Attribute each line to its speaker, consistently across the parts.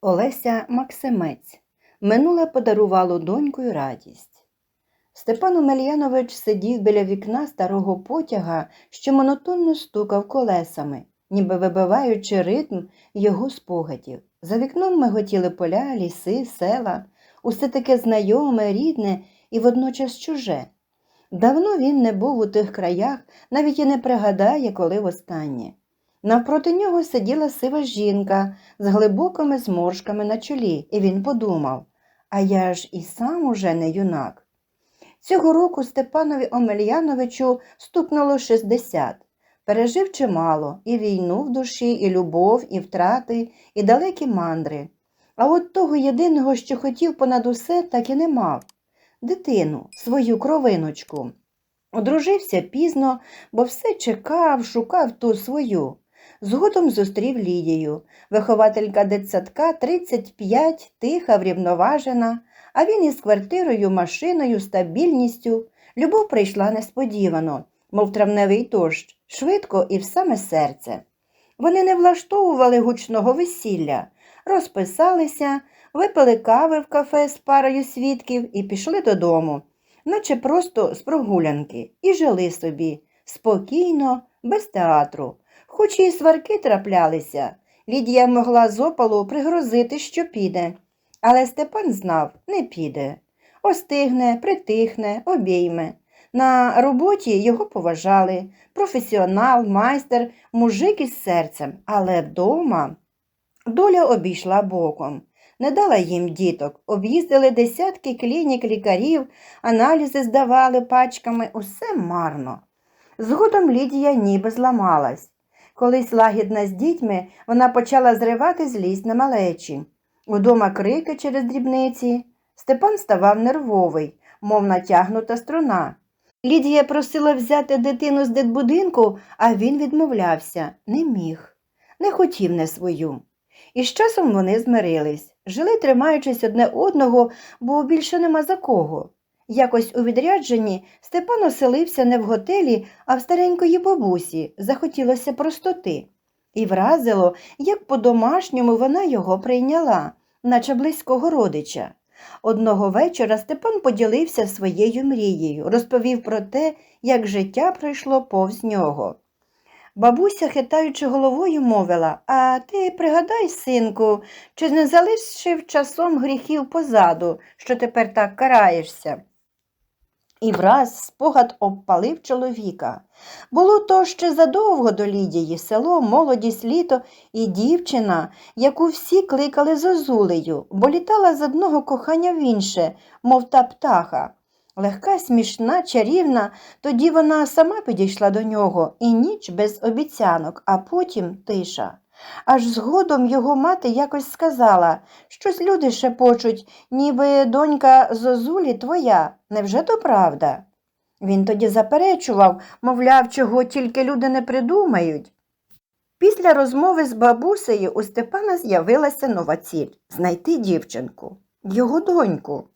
Speaker 1: Олеся Максимець. Минуле подарувало доньку й радість. Степан Омельянович сидів біля вікна старого потяга, що монотонно стукав колесами, ніби вибиваючи ритм його спогадів. За вікном миготіли поля, ліси, села, усе таке знайоме, рідне і водночас чуже. Давно він не був у тих краях, навіть і не пригадає, коли востаннє. Навпроти нього сиділа сива жінка з глибокими зморшками на чолі, і він подумав, а я ж і сам уже не юнак. Цього року Степанові Омельяновичу стукнуло 60. Пережив чимало і війну в душі, і любов, і втрати, і далекі мандри. А от того єдиного, що хотів понад усе, так і не мав дитину, свою кровиночку. Одружився пізно, бо все чекав, шукав ту свою. Згодом зустрів Лідію, вихователька дитсадка 35, тиха, врівноважена, а він із квартирою, машиною, стабільністю. Любов прийшла несподівано, мов травневий дощ, швидко і в саме серце. Вони не влаштовували гучного весілля, розписалися, випили кави в кафе з парою свідків і пішли додому, наче просто з прогулянки, і жили собі спокійно, без театру. Хоч і сварки траплялися, Лідія могла з опалу пригрозити, що піде. Але Степан знав, не піде. Остигне, притихне, обійме. На роботі його поважали професіонал, майстер, мужик із серцем, але вдома доля обійшла боком. Не дала їм діток, об'їздили десятки клінік лікарів, аналізи здавали пачками, усе марно. Згодом Лідія ніби зламалась. Колись лагідна з дітьми, вона почала зривати злість на малечі. Удома крики через дрібниці. Степан ставав нервовий, мов натягнута струна. Лідія просила взяти дитину з дитбудинку, а він відмовлявся, не міг, не хотів не свою. І з часом вони змирились, жили, тримаючись одне одного, бо більше нема за кого. Якось у відрядженні Степан оселився не в готелі, а в старенької бабусі, захотілося простоти. І вразило, як по-домашньому вона його прийняла, наче близького родича. Одного вечора Степан поділився своєю мрією, розповів про те, як життя пройшло повз нього. Бабуся, хитаючи головою, мовила А ти пригадай, синку, чи не залишив часом гріхів позаду, що тепер так караєшся? І враз спогад обпалив чоловіка. Було то ще задовго до Лідії село, молодість літо і дівчина, яку всі кликали Зозулею, бо літала з одного кохання в інше, мов та птаха. Легка, смішна, чарівна, тоді вона сама підійшла до нього, і ніч без обіцянок, а потім тиша. Аж згодом його мати якось сказала, щось люди шепочуть, ніби донька Зозулі твоя, невже то правда? Він тоді заперечував, мовляв, чого тільки люди не придумають. Після розмови з бабусею у Степана з'явилася нова ціль знайти дівчинку, його доньку.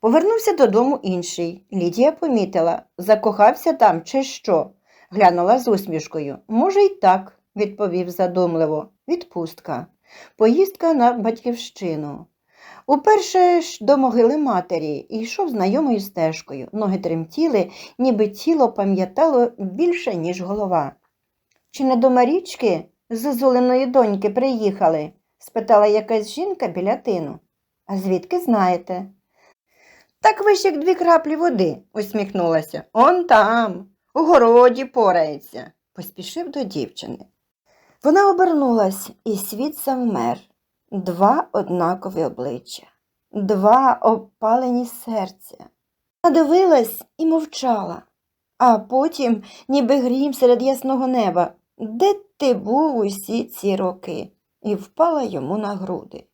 Speaker 1: Повернувся додому інший. Лідія помітила, закохався там чи що. Глянула з усмішкою. Може, й так, відповів задумливо. Відпустка. Поїздка на батьківщину. Уперше ж до могили матері і йшов знайомою стежкою. Ноги тремтіли, ніби тіло пам'ятало більше, ніж голова. Чи не до Марічки з Зозулиної доньки приїхали? спитала якась жінка біля тину. А звідки знаєте? Так ви ж як дві краплі води, усміхнулася. Он там, у городі порається, поспішив до дівчини. Вона обернулась, і світ завмер. Два однакові обличчя, два обпалені серця. Вона дивилась і мовчала, а потім, ніби грім серед ясного неба, де ти був усі ці роки, і впала йому на груди.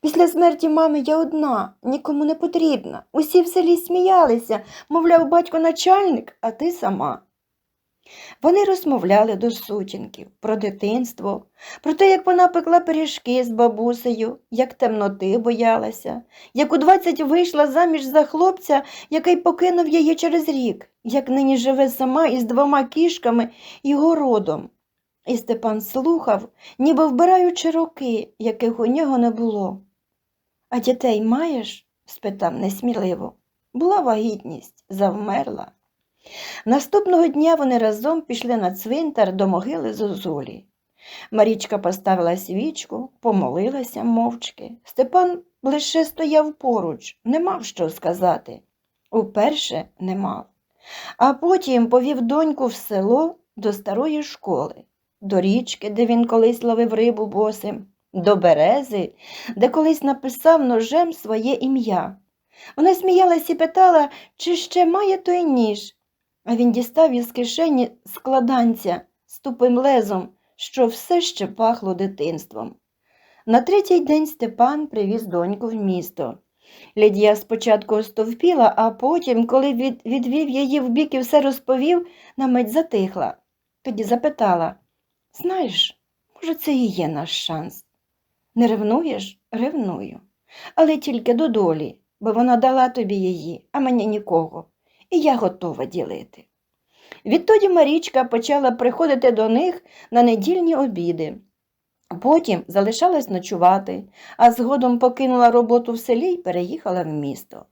Speaker 1: Після смерті мами я одна, нікому не потрібна. Усі в селі сміялися, мовляв, батько начальник, а ти сама. Вони розмовляли до сутінків про дитинство, про те, як вона пекла пиріжки з бабусею, як темноти боялася, як у двадцять вийшла заміж за хлопця, який покинув її через рік, як нині живе сама із двома кішками і городом. І Степан слухав, ніби вбираючи роки, яких у нього не було. А дітей маєш? спитав несміливо. Була вагітність, завмерла. Наступного дня вони разом пішли на цвинтар до могили Зозулі. Марічка поставила свічку, помолилася мовчки. Степан лише стояв поруч, не мав що сказати. Уперше не мав. А потім повів доньку в село до старої школи, до річки, де він колись ловив рибу босим, до берези, де колись написав ножем своє ім'я. Вона сміялась і питала, чи ще має той ніж, а він дістав із кишені складанця з тупим лезом, що все ще пахло дитинством. На третій день Степан привіз доньку в місто. Лідія спочатку остовпіла, а потім, коли від, відвів її вбік і все розповів, на мить затихла. Тоді запитала Знаєш, може, це і є наш шанс. Не ревнуєш? Ревную. Але тільки до долі, бо вона дала тобі її, а мені нікого, і я готова ділити. Відтоді Марічка почала приходити до них на недільні обіди. Потім залишалась ночувати, а згодом покинула роботу в селі і переїхала в місто.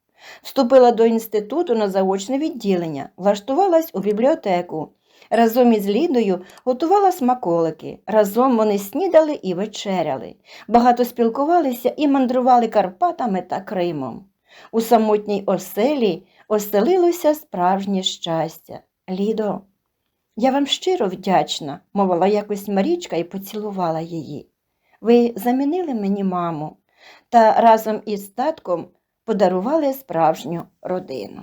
Speaker 1: Вступила до інституту на заочне відділення, влаштувалась у бібліотеку. Разом із Лідою готувала смаколики. Разом вони снідали і вечеряли. Багато спілкувалися і мандрували Карпатами та Кримом. У самотній оселі оселилося справжнє щастя. Лідо, я вам щиро вдячна, мовила якось Марічка і поцілувала її. Ви замінили мені маму та разом із татком подарували справжню родину.